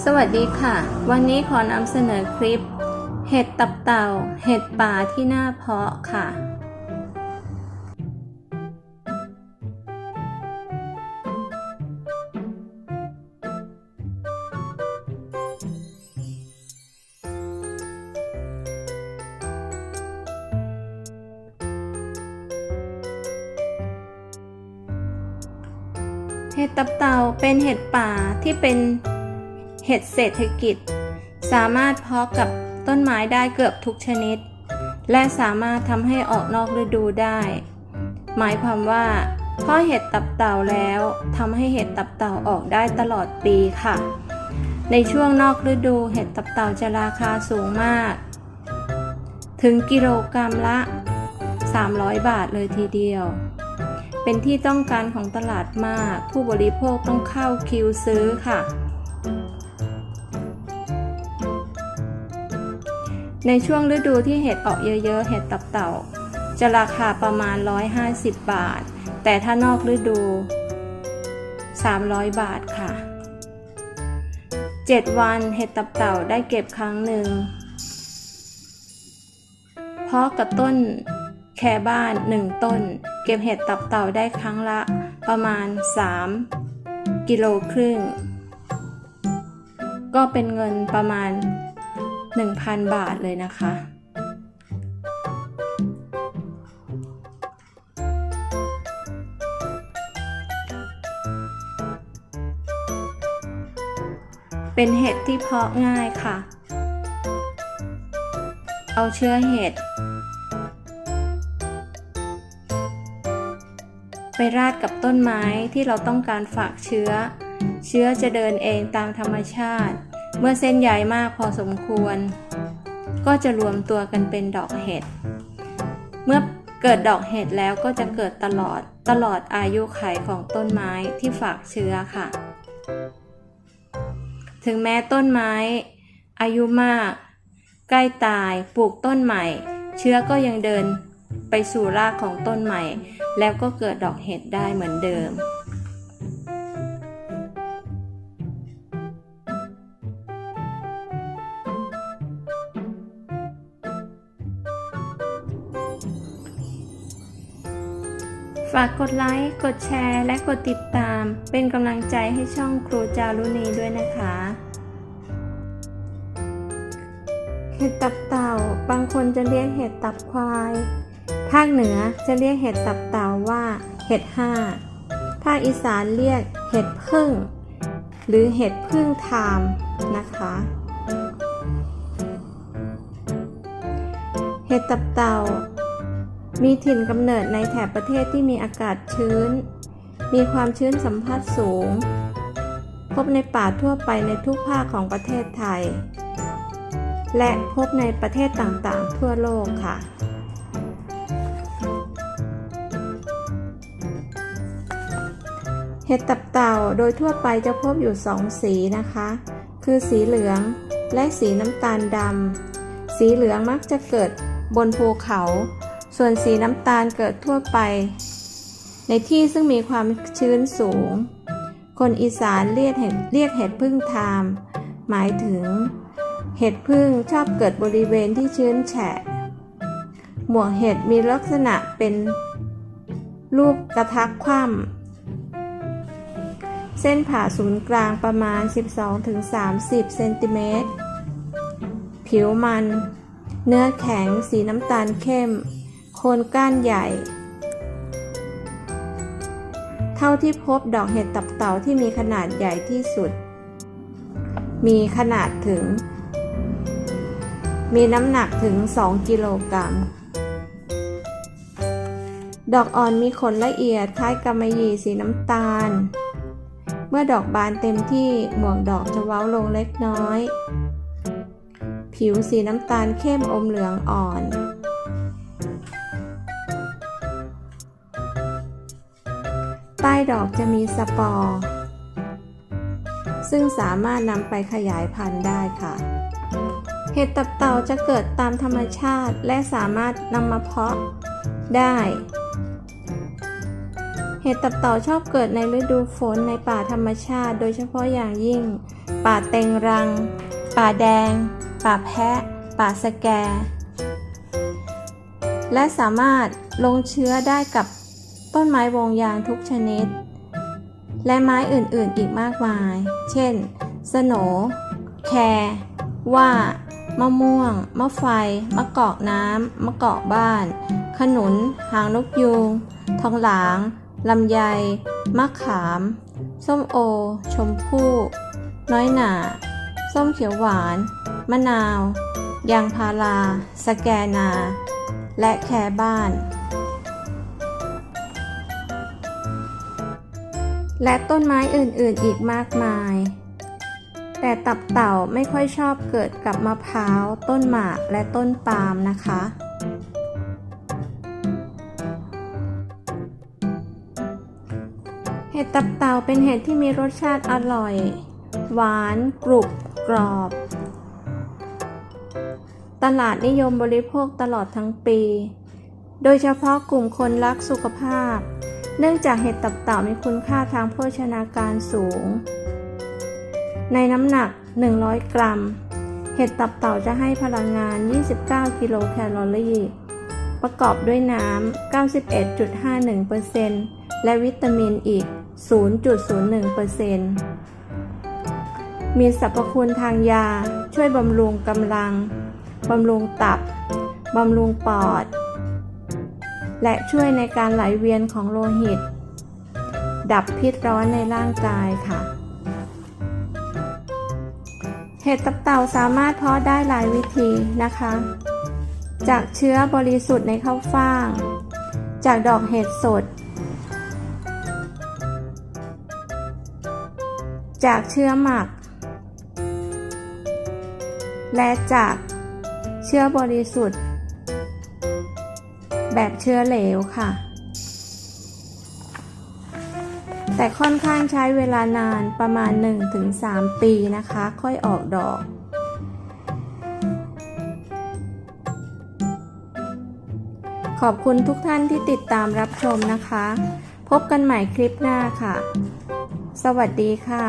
สวัสดีค่ะ วันนี้ขอนำเสนอคลิป เห็ดตับเต่า เห็ดป่าที่น่าเพาะค่ะ เห็ดตับเต่าเป็นเห็ดป่าที่เป็น เห็ดเศรษฐกิจ สามารถเพาะกับต้นไม้ได้เกือบทุกชนิด และสามารถทำให้ออกนอกฤดูได้ หมายความว่าเพาะเห็ดตับเต่าแล้วทำให้เห็ดตับเต่าออกได้ตลอดปีค่ะ ในช่วงนอกฤดูเห็ดตับเต่าจะราคาสูงมาก ถึงกิโลกรัมละ 300 บาทเลยทีเดียว เป็นที่ต้องการของตลาดมาก ผู้บริโภคต้องเข้าคิวซื้อค่ะ ในช่วงฤดูที่เห็ดออกเยอะๆ เห็ดตับเต่า จะราคาประมาณ 150 บาท แต่ถ้านอกฤดู 300 บาทค่ะ 7 วันเห็ดตับเต่าได้เก็บครั้งหนึ่ง เพราะกับต้นแคบ้าน 1 ต้น เก็บเห็ดตับเต่าได้ครั้งละประมาณ 3 กิโลครึ่ง ก็เป็นเงินประมาณ 1,000 บาทเลยนะคะ เป็นเห็ดที่เพาะง่ายค่ะ เอาเชื้อเห็ด ไปราดกับต้นไม้ที่เราต้องการฝากเชื้อ เชื้อจะเดินเองตามธรรมชาติ เมื่อเส้นใหญ่มากพอสมควร ก็จะรวมตัวกันเป็นดอกเห็ด เมื่อเกิดดอกเห็ดแล้วก็จะเกิดตลอดตลอดอายุไขของต้นไม้ที่ฝากเชื้อค่ะ ถึงแม้ต้นไม้ อายุมาก ใกล้ตายปลูกต้นใหม่ เชื้อก็ยังเดินไปสู่รากของต้นใหม่ แล้วก็เกิดดอกเห็ดได้เหมือนเดิม ฝากกดไลค์ กดแชร์ และกดติดตาม เป็นกำลังใจให้ช่องครูจารุณีด้วยนะคะ เห็ดตับเต่า บางคนจะเรียกเห็ดตับควาย ภาคเหนือจะเรียกเห็ดตับเต่าว่า เห็ดห้า ภาคอีสานเรียกเห็ดพึ่ง หรือเห็ดพึ่งทามนะคะ เห็ดตับเต่า มีถิ่นกำเนิดในแถบประเทศที่มีอากาศชื้น มีความชื้นสัมผัสสูง พบในป่าทั่วไปในทุกภาคของประเทศไทย และพบในประเทศต่างๆ ทั่วโลกค่ะ เห็ดตับเต่าโดยทั่วไปจะพบอยู่สองสีนะคะ คือสีเหลืองและสีน้ำตาลดำ สีเหลืองมักจะเกิดบนภูเขา ส่วนสีน้ำตาลเกิดทั่วไป ในที่ซึ่งมีความชื้นสูง คนอีสานเรียกเห็ดเรียกเห็ดพึ่งทาม หมายถึง เห็ดพึ่งชอบเกิดบริเวณที่ชื้นแฉะ หมวกเห็ดมีลักษณะเป็นรูปกระทักคว่ำเส้นผ่าศูนย์กลางประมาณ 12-30 เซนติเมตร ผิวมัน เนื้อแข็งสีน้ำตาลเข้ม คนก้านใหญ่ เท่าที่พบดอกเห็ดตับเต่าที่มีขนาดใหญ่ที่สุด มีขนาดถึง มีน้ำหนักถึง 2 กิโลกรัม ดอกอ่อนมีขนละเอียดคล้ายกำมะหยี่สีน้ำตาล เมื่อดอกบานเต็มที่หมวกดอกจะเว้าลงเล็กน้อย ผิวสีน้ำตาลเข้มอมเหลืองอ่อน ใต้ดอกจะมีสปอร์ ซึ่งสามารถนำไปขยายพันธุ์ได้ค่ะ เห็ดตับเต่าจะเกิดตามธรรมชาติและสามารถนำมาเพาะได้ เห็ดตับเต่าชอบเกิดในฤดูฝนในป่าธรรมชาติ โดยเฉพาะอย่างยิ่ง ป่าเต็งรัง ป่าแดง ป่าแพะ ป่าสแก และสามารถลงเชื้อได้กับ ต้นไม้วงยางทุกชนิด และไม้อื่นๆอีกมากมาย เช่น สโหนแครว่ามะม่วง มะไฟ มะกอกน้ำ มะกอกบ้าน ขนุน หางนกยูง ทองหลาง ลำไย มะขาม ส้มโอ ชมพู่ น้อยหน่าส้มเขียวหวาน มะนาว ยางพารา สแกนา และแคบ้าน และต้นไม้อื่นๆอีกมากมาย แต่ตับเต่าไม่ค่อยชอบเกิดกับมะพร้าว ต้นหมาก และต้นปาล์มนะคะ เห็ดตับเต่าเป็นเห็ดที่มีรสชาติอร่อย หวาน กรุบ กรอบ ตลาดนิยมบริโภคตลอดทั้งปี โดยเฉพาะกลุ่มคนรักสุขภาพ เนื่องจากเห็ดตับเต่ามีคุณค่าทางโภชนาการสูง ในน้ำหนัก 100 กรัม เห็ดตับเต่าจะให้พลังงาน 29 กิโลแคลอรี่ ประกอบด้วยน้ำ 91.51%และวิตามินอีก 0.01%มีสรรพคุณทางยาช่วยบำรุงกำลัง บำรุงตับ บำรุงปอด และช่วยในการไหลเวียนของโลหิต ดับพิษร้อนในร่างกายค่ะ เห็ดตับเต่าสามารถเพาะได้หลายวิธีนะคะ จากเชื้อบริสุทธิ์ในข้าวฟ่าง จากดอกเห็ดสด จากเชื้อหมัก และจากเชื้อบริสุทธิ์ แบบเชื้อเหลวค่ะ แต่ค่อนข้างใช้เวลานานประมาณ 1-3 ปีนะคะ ค่อยออกดอกขอบคุณทุกท่านที่ติดตามรับชมนะคะ พบกันใหม่คลิปหน้าค่ะ สวัสดีค่ะ